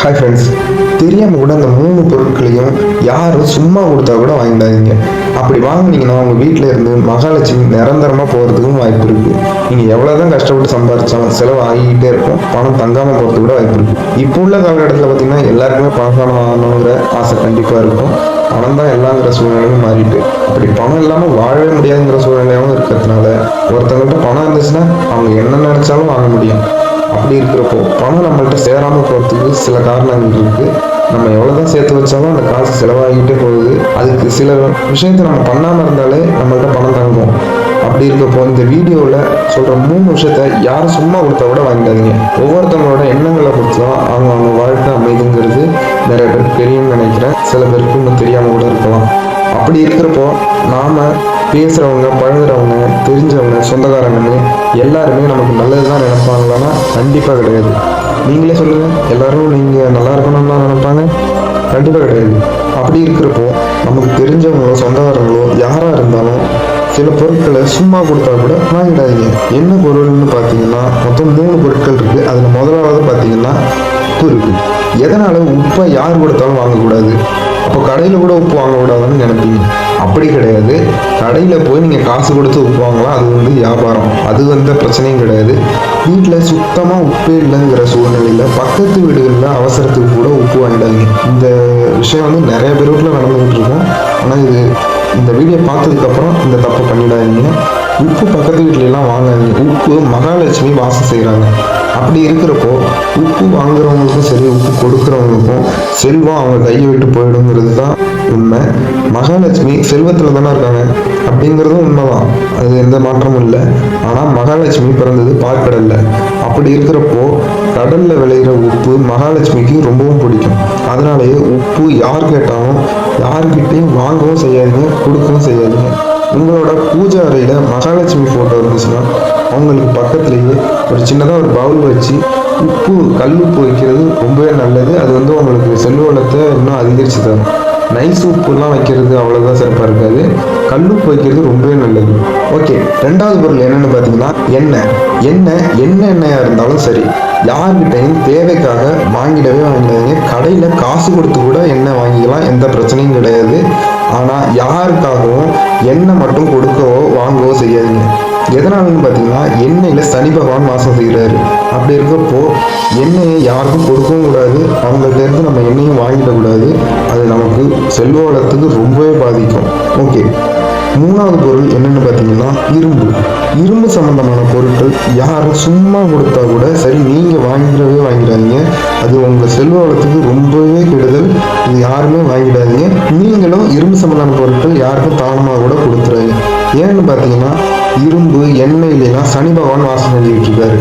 Hi friends தெரியாமல் கூட அந்த மூணு பொருட்களையும் யாரும் சும்மா கொடுத்தா கூட வாங்கிடாதீங்க. அப்படி வாங்குனீங்கன்னா உங்கள் வீட்டில் இருந்து மகாலட்சுமி நிரந்தரமாக போகிறதுக்கும் வாய்ப்பு இருக்குது நீங்கள் எவ்வளோ தான் கஷ்டப்பட்டு சம்பாதிச்சாலும் செலவு ஆகிக்கிட்டே இருக்கும். பணம் தங்காமல் போகிறதுக்கு கூட வாய்ப்பு இருக்குது இப்போ உள்ள காலகட்டத்தில் பார்த்தீங்கன்னா எல்லாருக்குமே பணம் ஆகணுங்கிற ஆசை கண்டிப்பாக இருக்கும். பணம் தான் எல்லாங்கிற சூழ்நிலையும் மாறிட்டு. அப்படி பணம் இல்லாமல் வாழவே முடியாதுங்கிற சூழ்நிலையாகவும் இருக்கிறதுனால ஒருத்தவங்கள்ட்ட பணம் இருந்துச்சுன்னா அவங்க என்ன நினச்சாலும் வாங்க முடியும். அப்படி இருக்கிறப்போ பணம் நம்மள்ட்ட சேராமல் போகிறதுக்கு சில காரணங்கள் இருக்குது நம்ம எவ்வளோதான் சேர்த்து வச்சாலும் அந்த காசு செலவாகிட்டே போகுது. அதுக்கு சில விஷயத்தை நம்ம பண்ணாமல் இருந்தாலே நம்மள்ட்ட பணம் தங்கும். அப்படி இருக்கப்போ இந்த வீடியோவில் சொல்கிற மூணு விஷயத்த யாரும் சும்மா கொடுத்தா கூட வாங்கிடாதீங்க. ஒவ்வொருத்தவங்களோட எண்ணங்களை பொறுத்து தான் அவங்க அவங்க வாழ்க்கை அமைதுங்கிறது நிறைய பேருக்கு தெரியும்னு நினைக்கிறேன். சில பேருக்கு இன்னும் தெரியாமல் கூட இருக்கலாம். அப்படி இருக்கிறப்போ நாம் பேசுகிறவங்க பழகுறவங்க தெரிஞ்சவங்க சொந்தக்காரங்கன்னு எல்லாருமே நமக்கு நல்லது தான் நினைப்பாங்களான்னா கண்டிப்பாக கிடையாது. நீங்களே சொல்லுங்கள் எல்லாரும் நீங்கள் நல்லா இருக்கணும்னு நினைப்பாங்க. கண்டிப்பாக கிடையாது. அப்படி இருக்கிறப்போ நமக்கு தெரிஞ்சவங்களோ சொந்தக்காரங்களோ யாராக இருந்தாலும் சில பொருட்களை சும்மா கொடுத்தா கூட வாங்கிடாதீங்க. என்ன பொருள்னு பார்த்தீங்கன்னா மொத்தம் மூணு பொருட்கள் இருக்குது அதில் முதலாவது பார்த்தீங்கன்னா உப்பு இருக்குது எதனால் உப்பை யார் கொடுத்தாலும் வாங்கக்கூடாது. அப்போ கடையில் கூட உப்பு வாங்கக்கூடாதுன்னு நினைப்பீங்க. அப்படி கிடையாது. கடையில் போய் நீங்கள் காசு கொடுத்து உப்பு வாங்கலாம். அது வந்து வியாபாரம். அது வந்து பிரச்சனையும் கிடையாது. வீட்டில் சுத்தமாக உப்பே இல்லைங்கிற சூழ்நிலையில் பக்கத்து வீடுகளில் அவசரத்துக்கு கூட உப்பு வாங்கிடாதீங்க. இந்த விஷயம் வந்து நிறைய பேர் வீட்டில் நடந்துகிட்டு இருக்கும். ஆனால் இது இந்த வீடியோ பார்த்ததுக்கப்புறம் இந்த தப்பை பண்ணிடாதீங்க. உப்பு பக்கத்து வீட்டிலலாம் எல்லாம் வாங்காதீங்க. உப்பு மகாலட்சுமி வாசம் செய்கிறாங்க அப்படி இருக்கிறப்போ உப்பு வாங்குறவங்களுக்கும் சரி உப்பு கொடுக்குறவங்களுக்கும் செல்வம் அவங்க கையை விட்டு போயிடுங்கிறது தான் உண்மை. மகாலட்சுமி செல்வத்தில் தானே இருக்காங்க. அப்படிங்கிறதும் உண்மைதான். அது எந்த மாற்றமும் இல்லை. ஆனால் மகாலட்சுமி பிறந்தது பார்க்கடல்ல அப்படி இருக்கிறப்போ கடல்ல விளையிற உப்பு மகாலட்சுமிக்கு ரொம்பவும் பிடிக்கும். அதனாலேயே உப்பு யார் கேட்டாலும் யார்கிட்டையும் வாங்கவும் செய்யாதீங்க கொடுக்கவும் செய்யாதீங்க. உங்களோட பூஜை அறையில் மகாலட்சுமி ஃபோட்டோ இருந்துச்சுன்னா அவங்களுக்கு பக்கத்துலேயே ஒரு சின்னதாக ஒரு பவுல் வச்சு உப்பு கல் உப்பு வைக்கிறது ரொம்பவே நல்லது. அது வந்து உங்களுக்கு செல்வளத்தை இன்னும் அதிகரித்து தரும். நைஸ் உப்புலாம் வைக்கிறது அவ்வளோதான் சிறப்பாக இருக்காது. கல்லுப்பு வைக்கிறது ரொம்பவே நல்லது. ஓகே ரெண்டாவது பொருள் என்னென்னு பார்த்தீங்கன்னா எண்ணெய். எண்ணெய் என்ன எண்ணெயாக இருந்தாலும் சரி யார்கிட்டையும் தேவைக்காக வாங்கிடவே வாங்கிடாதீங்க கடையில் காசு கொடுத்து கூட எண்ணெய் வாங்கிக்கலாம். எந்த பிரச்சனையும் கிடையாது. ஆனால் யாருக்காகவும் எண்ணெய் மட்டும் கொடுக்கவோ வாங்கவோ செய்யாதீங்க. எதனாலன்னு பார்த்தீங்கன்னா எண்ணெயில் சனி பகவான் வாசம் செய்கிறாரு அப்படி இருக்கப்போ எண்ணெயை யாருக்கும் கொடுக்கவும் கூடாது. அவங்கள்ட்டேருந்து நம்ம எண்ணெயும் வாங்கிடக்கூடாது அது நமக்கு செல்வ வளத்துக்கு ரொம்பவே பாதிக்கும். ஓகே. மூணாவது பொருள் என்னென்னு பார்த்தீங்கன்னா இரும்பு. இரும்பு சம்மந்தமான பொருட்கள் யாரும் சும்மா கொடுத்தா கூட சரி நீங்கள் வாங்கிடவே வாங்கிடாதீங்க அது உங்கள் செல்வ வளத்துக்கு ரொம்பவே கெடுதல். இது யாருமே வாங்கிடாதீங்க. நீங்களும் இரும்பு சம்பந்தமான பொருட்கள் யாருக்கும் தானமாக கூட கொடுத்துறாங்க ஏன்னு பார்த்தீங்கன்னா இரும்பு எண்ணெயிலாம் சனி பகவான் வாசம் செஞ்சுக்கிட்டு இருக்காரு.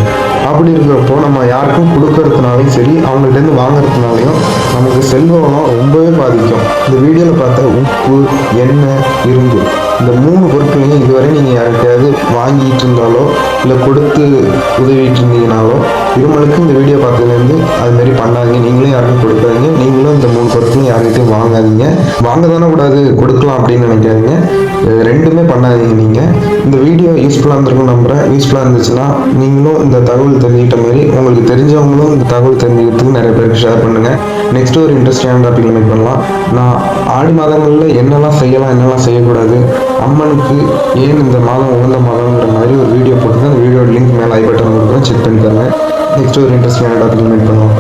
அப்படி இருக்கிறப்போ நம்ம யாருக்கும் கொடுக்கறதுனாலையும் சரி அவங்கள்ட்டேருந்து வாங்குறதுனாலையும் நமக்கு செல்வ ரொம்பவே பாதிக்கும். இந்த வீடியோவில் பார்த்த உப்பு எண்ணெய் இரும்பு இந்த மூணு பொருட்களையும் இதுவரை நீங்கள் யாருக்கையாவது வாங்கிட்டு இருந்தாலோ இல்லை கொடுத்து உதவிட்டு இருந்தீங்கனாலோ இருமலுக்கு இந்த வீடியோ பார்த்ததுலேருந்து அதுமாரி பண்ணாதீங்க. நீங்களும் யாருக்கும் கொடுக்க யார்கிட்டையும் வாங்க தானே கூடாது கொடுக்கலாம் அப்படின்னு நினைக்காதீங்க. ரெண்டுமே பண்ணாதீங்க நீங்கள் இந்த வீடியோ யூஸ்ஃபுல்லாக இருந்திருக்கும் நம்புகிறேன் யூஸ்ஃபுல்லாக இருந்துச்சுன்னா நீங்களும் இந்த தகவல் தெரிஞ்சுக்கிட்ட மாதிரி உங்களுக்கு தெரிஞ்சவங்களும் இந்த தகவல் தெரிஞ்சுக்கிறதுக்கு நிறைய பேருக்கு ஷேர் பண்ணுங்கள் நெக்ஸ்ட் ஒரு இன்ட்ரெஸ்டிங்கான டாபிக் மீட் பண்ணலாம். நான் ஆடி மாதங்களில் என்னெல்லாம் செய்யலாம் என்னெல்லாம் செய்யக்கூடாது அம்மனுக்கு ஏன் இந்த மாதம் உகந்த மாதம்ங்கிற மாதிரி ஒரு வீடியோ போட்டு அந்த வீடியோட லிங்க் மேலே ஐ பட்டன் கொடுக்குறேன். செக் பண்ணி தரேன் நெக்ஸ்ட் ஒரு இன்ட்ரெஸ்டிங்கான டாபிக் மீட் பண்ணலாம்.